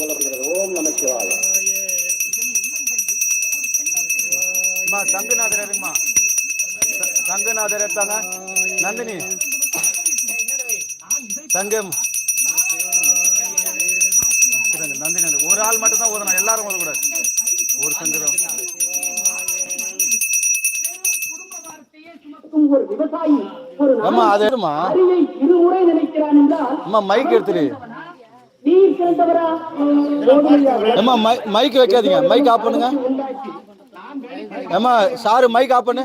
என்று சொல்லப்படுகிறது ஓம் நம சிவாய. சங்குநாதர் இருங்கம்மா சங்குநாதர் எடுத்தாங்க நந்தினி. தங்கம். நந்தினி ஒரு ஆள் மட்டும் தான் ஓதணும். எல்லாரும் ஓதக்கூடாது. ஒரு சங்கரம் ஒரு விவசாயி ஒரு ஆமா அது அம்மா மைக் எடுத்துரு நீர் சிறந்தவரா கோதுமையா அம்மா மை மைக் வைக்காதீங்க. மைக் ஆஃப் பண்ணுங்க. ஏம்மா சாரு மைக் ஆஃப் பண்ணு.